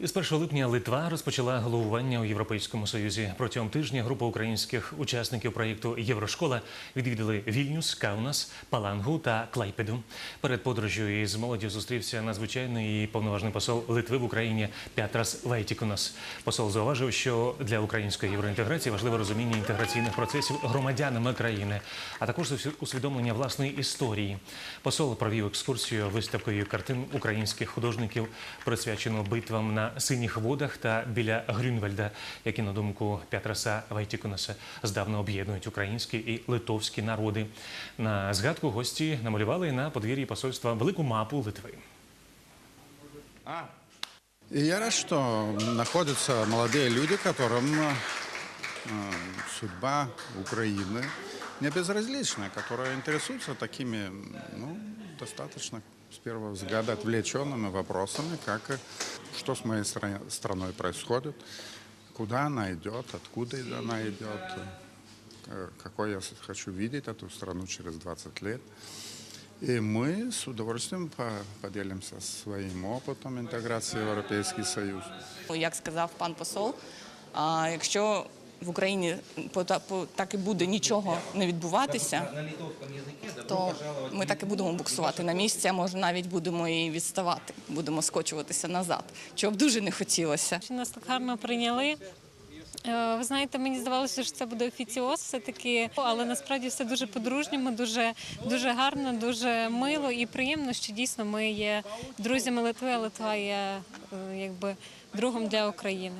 Із 1 липня Литва розпочала головування у Європейському Союзі. Протягом тижня група українських учасників проєкту Єврошкола відвідали Вільнюс, Каунас, Палангу та Клайпеду. Перед подорожю із молоді зустрівся надзвичайний і повноважний посол Литви в Україні Пятрас Вайтікунас. Посол зауважив, що для української євроінтеграції важливе розуміння інтеграційних процесів громадянами країни, а також усвідомлення власної історії. Посол провів екскурсію виставкою картин українських художників, присвячену битвам на синіх водах та біля Грюнвельда, які, на думку Пятраса Вайтікунаса, здавна об'єднують українські і литовські народи. На згадку гості намалювали на подвір'ї посольства велику мапу Литви. И я рад, что находятся молодые люди, которым э, судьба Украины не безразлична, которые интересуются такими, ну, достаточно с первого взгляда отвлеченными вопросами, как и что с моей стра- страной происходит, куда она идет, откуда она идет, э, какой я хочу видеть эту страну через 20 лет. И мы с удовольствием по- поделимся своим опытом интеграции в Европейский Союз. Як сказав пан посол, а якщо в Україні по- по- так і буде нічого не відбуватися, то ми так і будемо буксувати на місці, а може навіть будемо і відставати, будемо скочуватися назад, чого б дуже не хотілося. Нас так гарно прийняли. Е, Ви знаєте, мені здавалося, що це буде офіціоз все-таки, але насправді все дуже по-дружньому, дуже, дуже гарно, дуже мило і приємно, що дійсно ми є друзями Литви, а Литва є е, якби другом для України.